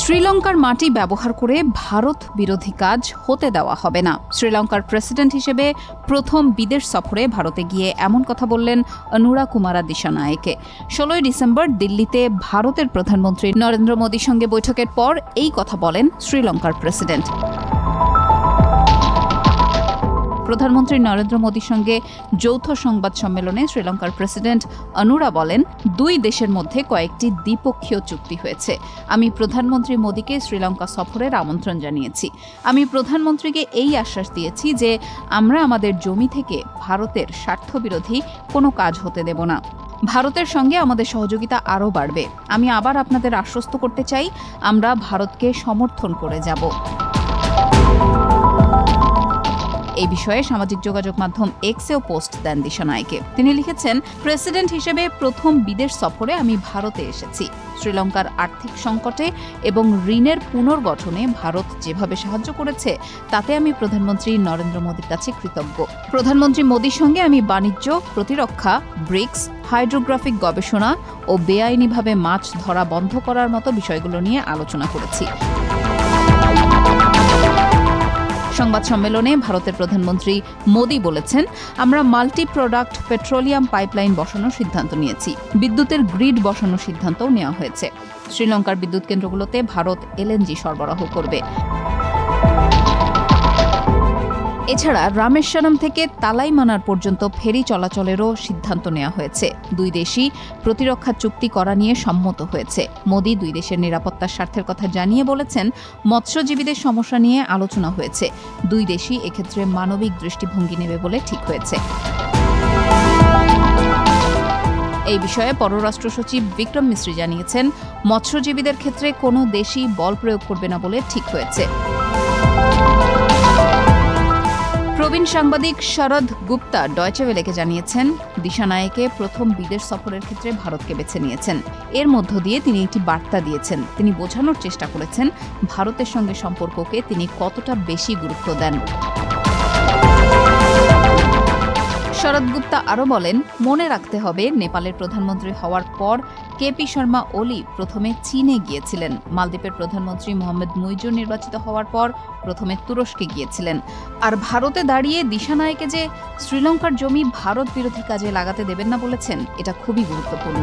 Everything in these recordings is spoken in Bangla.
শ্রীলঙ্কার মাটি ব্যবহার করে ভারত বিরোধী কাজ হতে দেওয়া হবে না। শ্রীলঙ্কার প্রেসিডেন্ট হিসেবে প্রথম বিদেশ সফরে ভারতে গিয়ে এমন কথা বললেন অনুরা কুমারা দিশানায়েকে। ষোলোই ডিসেম্বর দিল্লিতে ভারতের প্রধানমন্ত্রী নরেন্দ্র মোদীর সঙ্গে বৈঠকের পর এই কথা বলেন শ্রীলঙ্কার প্রেসিডেন্ট। প্রধানমন্ত্রী নরেন্দ্র মোদীর সঙ্গে যৌথ সংবাদ সম্মেলনে শ্রীলঙ্কার প্রেসিডেন্ট অনুরা বলেন, দুই দেশের মধ্যে কয়েকটি দ্বিপক্ষীয় চুক্তি হয়েছে। আমি প্রধানমন্ত্রী মোদীকে শ্রীলঙ্কা সফরের আমন্ত্রণ জানিয়েছি। আমি প্রধানমন্ত্রীকে এই আশ্বাস দিয়েছি যে, আমরা আমাদের জমি থেকে ভারতের স্বার্থবিরোধী কোনো কাজ হতে দেব না। ভারতের সঙ্গে আমাদের সহযোগিতা আরও বাড়বে। আমি আবার আপনাদের আশ্বস্ত করতে চাই, আমরা ভারতকে সমর্থন করে যাব। এই বিষয়ে সামাজিক যোগাযোগ মাধ্যম এক্সেও পোস্ট দেন দিশানায়কে তিনি লিখেছেন, প্রেসিডেন্ট হিসেবে প্রথম বিদেশ সফরে আমি ভারতে এসেছি। শ্রীলঙ্কার আর্থিক সংকটে এবং ঋণের পুনর্গঠনে ভারত যেভাবে সাহায্য করেছে, তাতে আমি প্রধানমন্ত্রী নরেন্দ্র মোদীর কাছে কৃতজ্ঞ। প্রধানমন্ত্রী মোদীর সঙ্গে আমি বাণিজ্য, প্রতিরক্ষা, ব্রিক্স, হাইড্রোগ্রাফিক গবেষণা ও বেআইনিভাবে মাছ ধরা বন্ধ করার মতো বিষয়গুলো নিয়ে আলোচনা করেছি। সংবাদ সম্মেলনে ভারতের প্রধানমন্ত্রী মোদী বলেছেন, আমরা মাল্টি প্রোডাক্ট পেট্রোলিয়াম পাইপলাইন বসানোর সিদ্ধান্ত নিয়েছি। বিদ্যুতের গ্রিড বসানোর সিদ্ধান্তও নেওয়া হয়েছে। শ্রীলঙ্কার বিদ্যুৎ কেন্দ্রগুলোতে ভারত এলএনজি সরবরাহ করবে। এছাড়া রামেশ্বরম থেকে তালাইমানার পর্যন্ত ফেরি চলাচলেরও সিদ্ধান্ত নেওয়া হয়েছে। দুই দেশই প্রতিরক্ষা চুক্তি করা নিয়ে সম্মত হয়েছে। মোদি দুই দেশের নিরাপত্তার স্বার্থের কথা জানিয়ে বলেছেন, মৎস্যজীবীদের সমস্যা নিয়ে আলোচনা হয়েছে। দুই দেশই এক্ষেত্রে মানবিক দৃষ্টিভঙ্গি নেবে বলে ঠিক হয়েছে। এই বিষয়ে পররাষ্ট্র সচিব বিক্রম মিশ্রি জানিয়েছেন, মৎস্যজীবীদের ক্ষেত্রে কোনো দেশই বল প্রয়োগ করবে না বলে ঠিক হয়েছে। প্রবীণ সাংবাদিক শরদ গুপ্তা ডয়চেভেলেকে জানিয়েছেন দিশানায়েকে প্রথম বিদেশ সফরের ক্ষেত্রে ভারতকে বেছে নিয়েছেন। এর মধ্য দিয়ে তিনি একটি বার্তা দিয়েছেন। তিনি বোঝানোর চেষ্টা করেছেন, ভারতের সঙ্গে সম্পর্ককে তিনি কতটা বেশি গুরুত্ব দেন। শরদ গুপ্তা আরও বলেন, মনে রাখতে হবে, নেপালের প্রধানমন্ত্রী হওয়ার পর কেপি শর্মা ওলি প্রথমে চীনে গিয়েছিলেন। মালদ্বীপের প্রধানমন্ত্রী মোহাম্মদ মুইজুর নির্বাচিত হওয়ার পর প্রথমে তুরস্কে গিয়েছিলেন। আর ভারতে দাঁড়িয়ে দিশানায়কে যে শ্রীলঙ্কার জমি ভারত বিরোধী কাজে লাগাতে দেবেন না বলেছেন, এটা খুবই গুরুত্বপূর্ণ।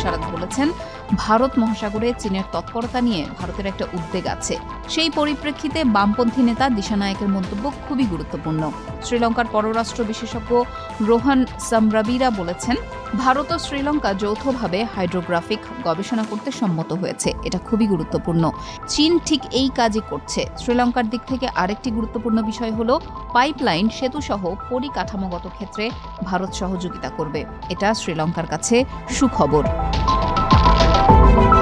শারদ বলেছেন ভারত মহাসাগরে চীনের তৎপরতা নিয়ে ভারতের একটা উদ্বেগ আছে। সেই পরিপ্রেক্ষিতে বামপন্থী নেতা দিশানায়কের মন্তব্য খুবই গুরুত্বপূর্ণ। শ্রীলঙ্কার পররাষ্ট্র বিশেষজ্ঞ রোহান সামরাবিরা বলেছেন, ভারত ও শ্রীলঙ্কা যৌথভাবে হাইড্রোগ্রাফিক গবেষণা করতে সম্মত হয়েছে। এটা খুবই গুরুত্বপূর্ণ। চীন ঠিক এই কাজই করছে। শ্রীলঙ্কার দিক থেকে আরেকটি গুরুত্বপূর্ণ বিষয় হল, পাইপলাইন, সেতুসহ পরিকাঠামোগত ক্ষেত্রে ভারত সহযোগিতা করবে। এটা শ্রীলঙ্কার কাছে সুখবর। Thank you.